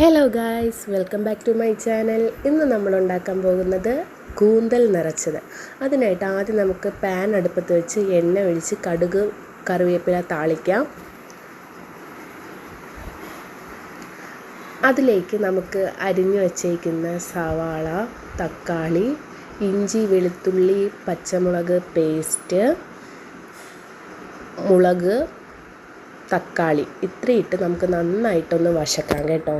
Hello guys welcome back to my channel ഇന്ന് നമ്മൾ ഉണ്ടാക്കാൻ പോകുന്നത് കൂന്തൽ നിറച്ചത്. അതിനായിട്ട് ആദ്യം നമുക്ക് പാൻ അടുപ്പത്ത് വെച്ച് എണ്ണ ഒഴിച്ച് കടുക് കറിവേപ്പില താളിക്കാം. അതിലേക്ക് നമുക്ക് അരിഞ്ഞു വച്ചേക്കുന്ന സവാള തക്കാളി ഇഞ്ചി വെളുത്തുള്ളി പച്ചമുളക് പേസ്റ്റ് മുളക് തക്കാളി. ഇത്രയിട്ട് നമുക്ക് നന്നായിട്ടൊന്ന് വശക്കാം കേട്ടോ.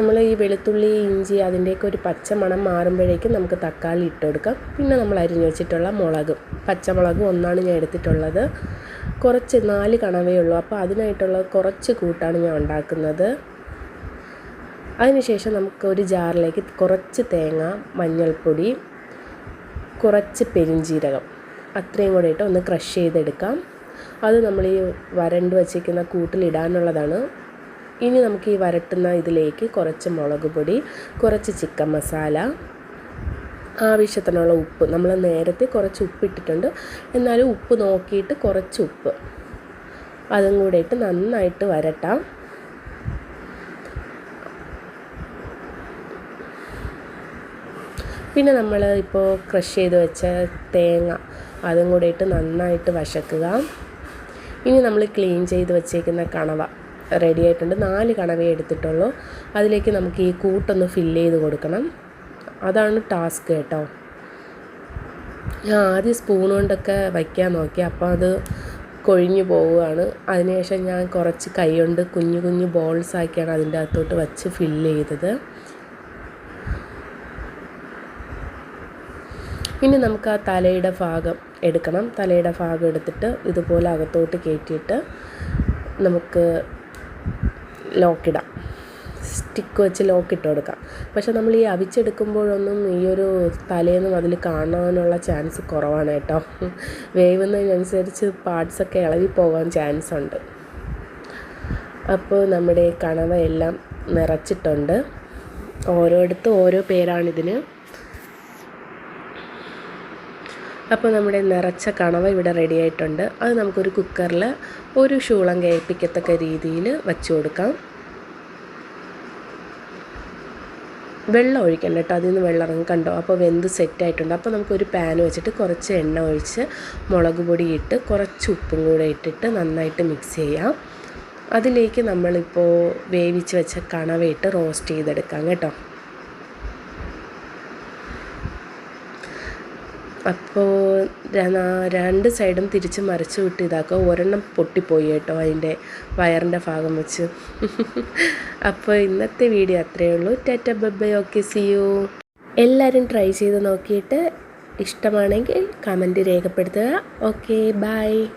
നമ്മൾ ഈ വെളുത്തുള്ളി ഇഞ്ചി അതിന്റെയൊക്കെ ഒരു പച്ച മണം മാറുമ്പോഴേക്കും നമുക്ക് തക്കാളി ഇട്ട് കൊടുക്കാം. പിന്നെ നമ്മൾ അരിഞ്ഞു വെച്ചിട്ടുള്ള മുളകും. പച്ചമുളകും ഒന്നാണ് ഞാൻ എടുത്തിട്ടുള്ളത്. കുറച്ച് നാല് കണവേ ഉള്ളൂ. അപ്പോൾ അതിനായിട്ടുള്ള കുറച്ച് കൂട്ടാണ് ഞാൻ ഉണ്ടാക്കുന്നത്. അതിനുശേഷം നമുക്ക് ഒരു ജാറിലേക്ക് കുറച്ച് തേങ്ങ മഞ്ഞൾപ്പൊടി കുറച്ച് പെരിഞ്ജീരകം അത്രയും കൂടെ ഇട്ട് ഒന്ന് ക്രഷ് ചെയ്തെടുക്കാം. അത് നമ്മൾ ഈ വരണ്ട് വച്ചിരിക്കുന്ന കൂട്ടിലിടാനുള്ളതാണ്. ഇനി നമുക്ക് ഈ വരട്ടുന്ന ഇതിലേക്ക് കുറച്ച് മുളക് പൊടി കുറച്ച് ചിക്കൻ മസാല ആവശ്യത്തിനുള്ള ഉപ്പ്. നമ്മൾ നേരത്തെ കുറച്ച് ഉപ്പിട്ടിട്ടുണ്ട് എന്നാലും ഉപ്പ് നോക്കിയിട്ട് കുറച്ച് ഉപ്പ്. അതും കൂടെ ഇട്ട് നന്നായിട്ട് വരട്ടാം. പിന്നെ നമ്മൾ ഇപ്പോൾ ക്രഷ് ചെയ്ത് വെച്ച തേങ്ങ അതും കൂടെ ഇട്ട് നന്നായിട്ട് വശക്കുക. ഇനി നമ്മൾ ക്ലീൻ ചെയ്ത് വെച്ചേക്കുന്ന കണവ. റെഡി ആയിട്ടുണ്ട്. നാല് കണവേ എടുത്തിട്ടുള്ളൂ. അതിലേക്ക് നമുക്ക് ഈ കൂട്ടൊന്ന് ഫില്ല് ചെയ്ത് കൊടുക്കണം. അതാണ് ടാസ്ക് കേട്ടോ. ഞാൻ ആദ്യം സ്പൂൺ കൊണ്ടൊക്കെ വയ്ക്കാൻ നോക്കി. അപ്പോൾ അത് കൊഴിഞ്ഞു പോവുകയാണ്. അതിനുശേഷം ഞാൻ കുറച്ച് കൈ കൊണ്ട് കുഞ്ഞു കുഞ്ഞു ബോൾസ് ആക്കിയാണ് അതിന്റെ അകത്തോട്ട് വച്ച് ഫില്ല് ചെയ്തത്. ഇനി നമുക്ക് ആ തലയുടെ ഭാഗം എടുക്കണം. തലയുടെ ഭാഗം എടുത്തിട്ട് ഇതുപോലെ അകത്തോട്ട് കയറ്റിയിട്ട് നമുക്ക് ലോക്കിടാം. സ്റ്റിക്ക് വെച്ച് ലോക്കിട്ട് കൊടുക്കാം പക്ഷേ നമ്മൾ ഈ അവിച്ചെടുക്കുമ്പോഴൊന്നും ഈ ഒരു തലേന്നും അതിൽ കാണാനുള്ള ചാൻസ് കുറവാണ് കേട്ടോ. വേവുന്നതിനനുസരിച്ച് പാർട്സൊക്കെ ഇളകി പോകാൻ ചാൻസ് ഉണ്ട് അപ്പോൾ നമ്മുടെ കണവ എല്ലാം നിറച്ചിട്ടുണ്ട്. ഓരോയിടത്തും ഓരോ പേരാണിതിന്. അപ്പോൾ നമ്മുടെ നിറച്ച കണവ ഇവിടെ റെഡി ആയിട്ടുണ്ട്. അത് നമുക്കൊരു കുക്കറിൽ ഒരു ഷൂളം കേൾപ്പിക്കത്തക്ക രീതിയിൽ വച്ച് കൊടുക്കാം. വെള്ളം ഒഴിക്കണ്ട കേട്ടോ. അതിൽ നിന്ന് വെള്ളം ഇറങ്ങി. കണ്ടോ? അപ്പോൾ വെന്ത് സെറ്റായിട്ടുണ്ട് അപ്പോൾ നമുക്കൊരു പാൻ വെച്ചിട്ട് കുറച്ച് എണ്ണ ഒഴിച്ച് മുളക് പൊടി ഇട്ട് കുറച്ച് ഉപ്പും കൂടെ ഇട്ടിട്ട് നന്നായിട്ട് മിക്സ് ചെയ്യാം. അതിലേക്ക് നമ്മളിപ്പോൾ വേവിച്ച് വെച്ച കണവയിട്ട് റോസ്റ്റ് ചെയ്തെടുക്കാം കേട്ടോ. അപ്പോൾ രണ്ട് സൈഡും തിരിച്ച് മറിച്ച് വിട്ട് ഇതാക്കുക. ഒരെണ്ണം പൊട്ടിപ്പോയി കേട്ടോ അതിന്റെ വയറിന്റെ ഭാഗം വെച്ച്. അപ്പോൾ ഇന്നത്തെ വീഡിയോ അത്രയേ ഉള്ളൂ. Tata bye bye okay see you. എല്ലാവരും ട്രൈ ചെയ്ത് നോക്കിയിട്ട് ഇഷ്ടമാണെങ്കിൽ കമന്റ് രേഖപ്പെടുത്തുക. Okay bye.